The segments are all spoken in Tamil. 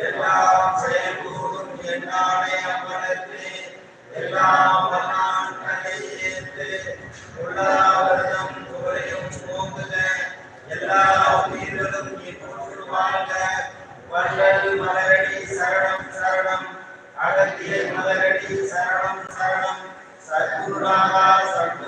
எல்லாம் செயல்கூடும் என்னாலே அமரத்து எல்லாம் நான் கலை ஏற்று உள்ளாவதும் புகழையும் போங்குக எல்லா உயிர்களும் இப்போது வாழ்க வள்ளல் சரணம் சரணம் சரணம் சரணம் சரணம்.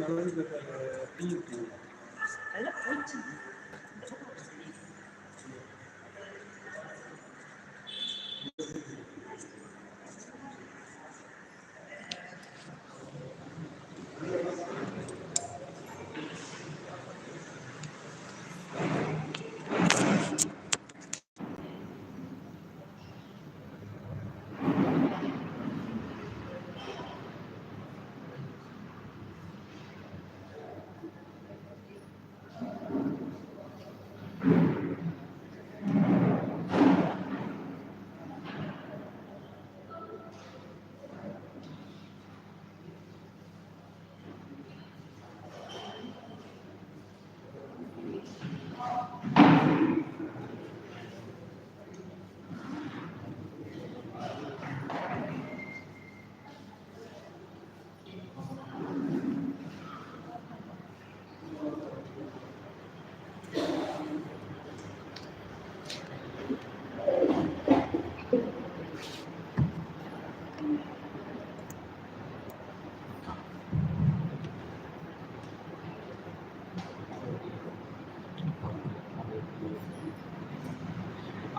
மனதுக்கு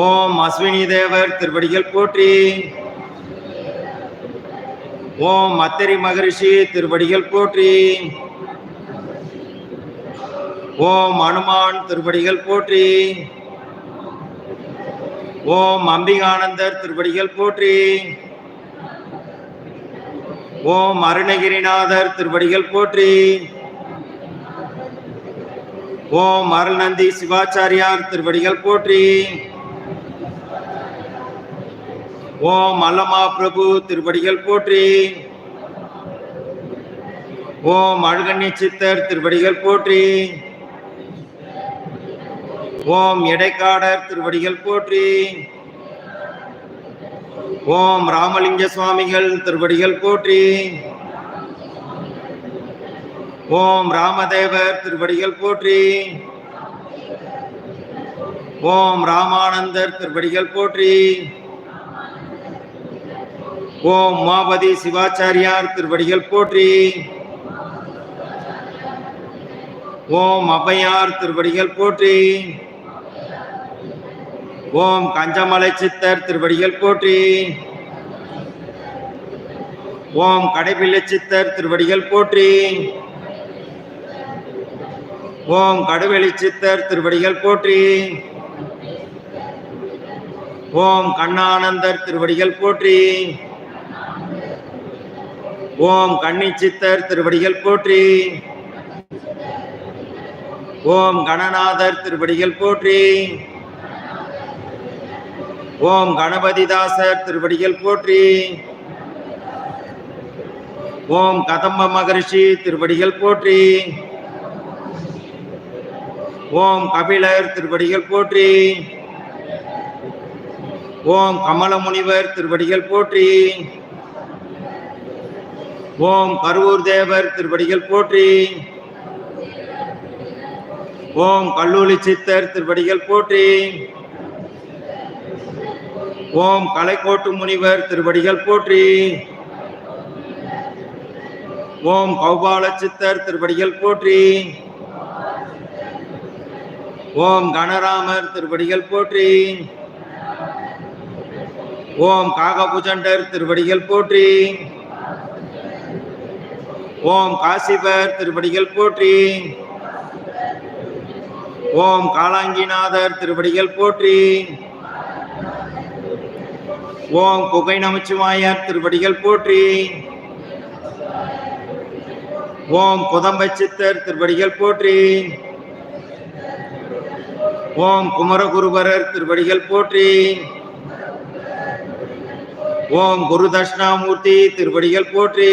ஓம் அஸ்வினி தேவர் திருவடிகள் போற்றி. ஓம் அத்தரி மகரிஷி திருவடிகள் போற்றி. ஓம் அனுமான் திருவடிகள் போற்றி. ஓம் அம்பிகானந்தர் திருவடிகள் போற்றி. ஓம் அருணகிரிநாதர் திருவடிகள் போற்றி. ஓம் அருள்நந்தி சிவாச்சாரியார் திருவடிகள் போற்றி. ஓம் அல்லமா பிரபு திருப்படிகள் போற்றி. ஓம் அழுகண்ணி சித்தர் திருவடிகள் போற்றி. ஓம் எடைக்காடர் திருவடிகள் போற்றி. ஓம் ராமலிங்க சுவாமிகள் திருவடிகள் போற்றி. ஓம் ராமதேவர் திருவடிகள் போற்றி. ஓம் ராமானந்தர் திருவடிகள் போற்றி. ஓம் மாபதி சிவாச்சாரியார் திருவடிகள் போற்றி. ஓம் அபையார் திருவடிகள் போற்றி. ஓம் கஞ்சமலை சித்தர் திருவடிகள் போற்றி. ஓம் கடைபிள்ளை சித்தர் திருவடிகள் போற்றி. ஓம் கடுவெளி சித்தர் திருவடிகள் போற்றி. ஓம் கண்ணானந்தர் திருவடிகள் போற்றி. ஓம் கண்ணி சித்தர் திருவடிகள் போற்றி. ஓம் கணநாதர் திருவடிகள் போற்றி. ஓம் கணபதிதாசர் திருவடிகள் போற்றி. ஓம் கதம்ப மகரிஷி திருவடிகள் போற்றி. ஓம் கபிலர் திருவடிகள் போற்றி. ஓம் கமல முனிவர் திருவடிகள் போற்றி. ஓம் கருவூர் தேவர் திருப்படிகள் போற்றி. ஓம் கல்லூலி சித்தர் திருப்படிகள் போற்றி. ஓம் கலைக்கோட்டு முனிவர் திருப்படிகள் போற்றி. ஓம் கௌபால சித்தர் திருப்படிகள் போற்றி. ஓம் கனராமர் திருப்படிகள் போற்றி. ஓம் காகபுஜண்டர் திருவடிகள் போற்றி. ஓம் காசிபர் திருவடிகள் போற்றி. ஓம் காலாங்கிநாதர் திருவடிகள் போற்றி. ஓம் குகை நமச்சிவாயர் திருவடிகள் போற்றி. ஓம் குதம்பை சித்தர் போற்றி. ஓம் குமரகுருபரர் திருவடிகள் போற்றி. ஓம் குரு தட்சிணாமூர்த்தி திருவடிகள் போற்றி.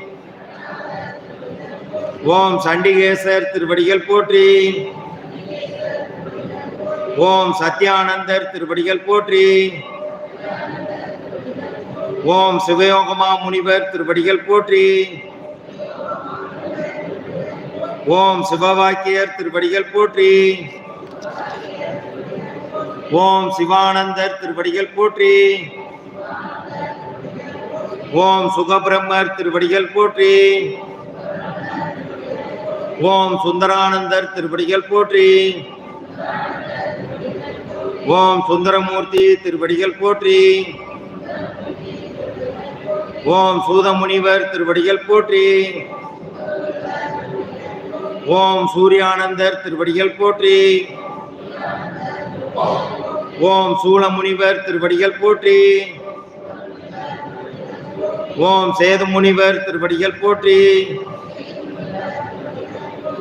ஓம் சண்டிகேசர் திருவடிகள் போற்றி. ஓம் சத்யானந்தர் திருவடிகள் போற்றி. ஓம் சிவயோகமா முனிவர் திருவடிகள் போற்றி. ஓம் சிவவாக்கியர் திருவடிகள் போற்றி. ஓம் சிவானந்தர் திருவடிகள் போற்றி. ஓம் சுகபிரம்மர் திருவடிகள் போற்றி. ஓம் சுந்தரானந்தர் திருப்படிகள் போற்றி. ஓம் சுந்தரமூர்த்தி திருவடிகள் போற்றி. ஓம் சூதமுனிவர் திருவடிகள் போற்றி. ஓம் சூர்யானந்தர் திருவடிகள் போற்றி. ஓம் சூளமுனிவர் திருவடிகள் போற்றி. ஓம் சேதுமுனிவர் திருவடிகள் போற்றி.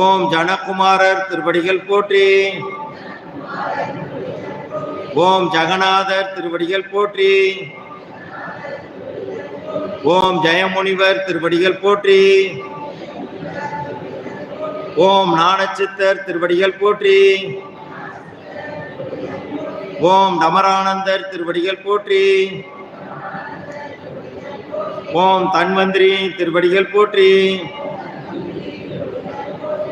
ஓம் ஜனகுமாரர் திருவடிகள் போற்றி. ஓம் ஜெகநாதர் திருவடிகள் போற்றி. ஓம் ஜெயமுனிவர் திருவடிகள் போற்றி. ஓம் நாணச்சித்தர் திருவடிகள் போற்றி. ஓம் டமரானந்தர் திருவடிகள் போற்றி. ஓம் தன்வந்திரி திருவடிகள் போற்றி.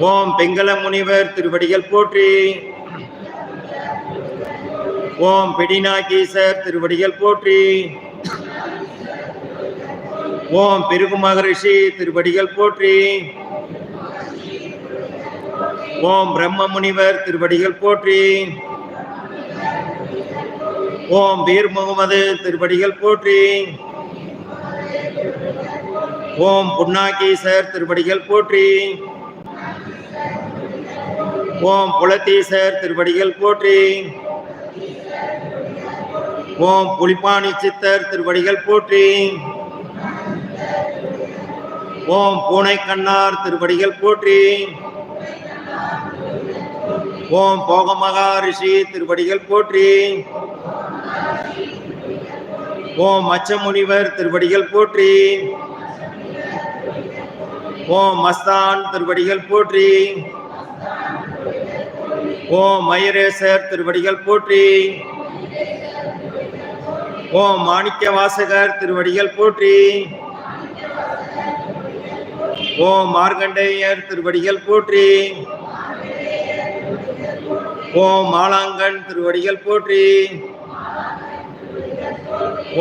ஓம் பிங்கள முனிவர் திருவடிகள் போற்றி. ஓம் பிடிநாகீசர் திருவடிகள் போற்றி. ஓம் பிருகு மகரிஷி திருவடிகள் போற்றி. ஓம் பிரம்ம முனிவர் திருவடிகள் போற்றி. ஓம் பீர் முகமது திருவடிகள் போற்றி. ஓம் புன்னாகீசர் திருவடிகள் போற்றி. ஓம் புலத்தீசர் திருவடிகள் போற்றி. ஓம் புலிப்பாணி சித்தர் திருவடிகள் போற்றி. ஓம் பூனை கண்ணார் திருவடிகள் போற்றி. ஓம் போக மகாரிஷி திருவடிகள் போற்றி. ஓம் மச்சமுனிவர் திருவடிகள் போற்றி. ஓம் மஸ்தான் திருவடிகள் போற்றி. ஓம் மயூரேசர் திருவடிகள் போற்றி. ஓம் மாணிக்க வாசகர் திருவடிகள் போற்றி. ஓம் மார்கண்டேயர் திருவடிகள் போற்றி. ஓம் மாலாங்கன் திருவடிகள் போற்றி.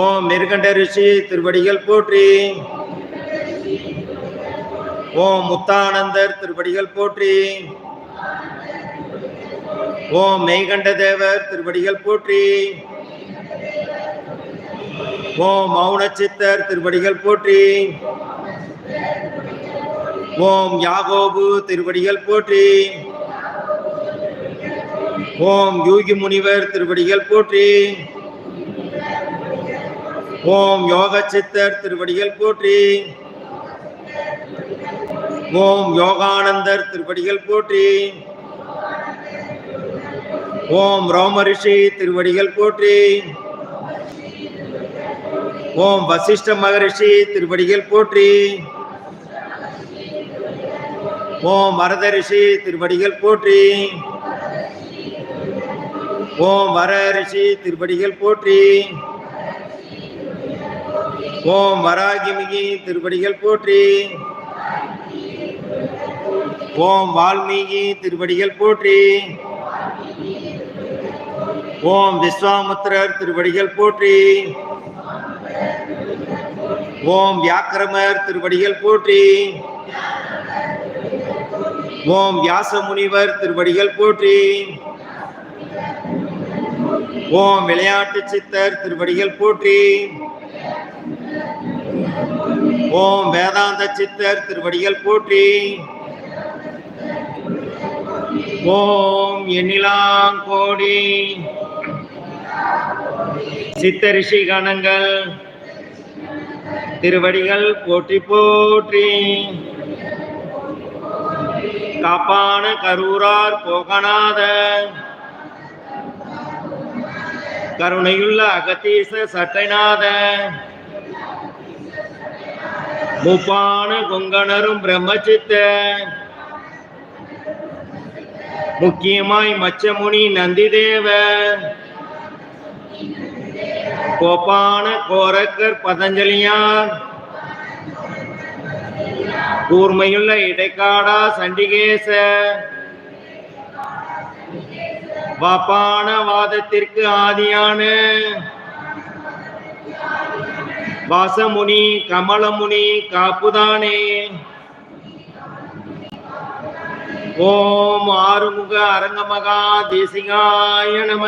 ஓம் மிருகண்ட ரிஷி திருவடிகள் போற்றி. ஓம் முத்தானந்தர் திருவடிகள் போற்றி. ஓம் மெய்கண்ட தேவர் திருவடிகள் போற்றி. ஓம் மௌனச்சித்தர் திருவடிகள் போற்றி. ஓம் யாகோபு திருவடிகள் போற்றி. ஓம் யூகி முனிவர் திருவடிகள் போற்றி. ஓம் யோக சித்தர் திருவடிகள் போற்றி. ஓம் யோகானந்தர் திருவடிகள் போற்றி. ஓம் ரோமரிஷி திருவடிகள் போற்றி. ஓம் வசிஷ்ட மகரிஷி திருவடிகள் போற்றி. ஓம் வரத ரிஷி திருவடிகள் போற்றி. ஓம் வர ரிஷி திருவடிகள் போற்றி. ஓம் வராகிமிகி திருவடிகள் போற்றி. ஓம் வால்மீகி திருவடிகள் போற்றி. ஓம் விஸ்வாமுத்திரர் திருவடிகள் போற்றி. ஓம் வியாக்கிரமர் திருவடிகள் போற்றி. ஓம் வியாச முனிவர் திருவடிகள் போற்றி. ஓம் விளையாட்டு சித்தர் திருவடிகள் போற்றி. ஓம் வேதாந்த சித்தர் திருவடிகள் போற்றி. ஓம் எண்ணிலாங்கோடி. சித்த ரிஷி கணங்கள் திருவடிகள் போற்றி போற்றி. காப்பான கரூரார் போகநாத. கருணையுள்ள அகத்தீச சட்டைநாத. முப்பான கொங்கணரும் பிரம்மச்சித்த முக்கியமாய் மச்சமுனி நந்திதேவ. கோபான கோரக்கர் பதஞ்சலியார் கூர்மையுள்ள இடைக்காடா சண்டிகேச. வாப்பான வாதத்திற்கு ஆதியான. வாசமுனி கமலமுனி காப்புதானே. ஓம் ஆறுமுக அரங்கமகா தேசிகாய நம.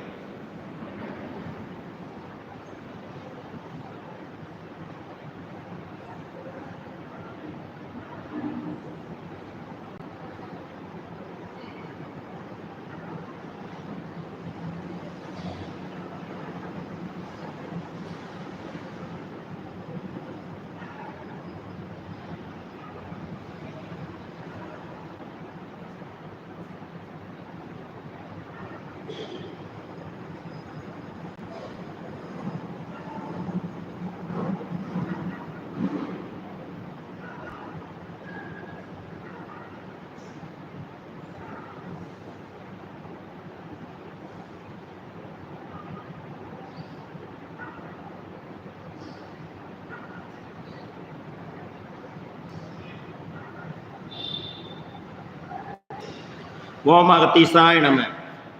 ஓமகத்தீசாய நம.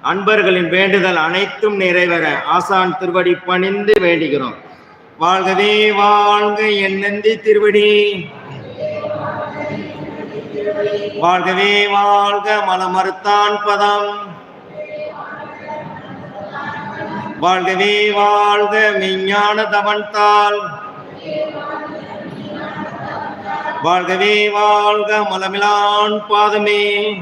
அன்பர்களின் வேண்டுதல் அனைத்தும் நிறைவேற ஆசான் திருவடி பணிந்து வேண்டுகிறோம். வாழ்கவே வாழ்க என் நந்தி திருவடி. வாழ்கவே வாழ்க மலமறுத்தான் பதம். வாழ்கவே வாழ்க மெய்ஞான தவன்தாள். வாழ்கவே வாழ்க மலமிலான் பாதமே.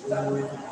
that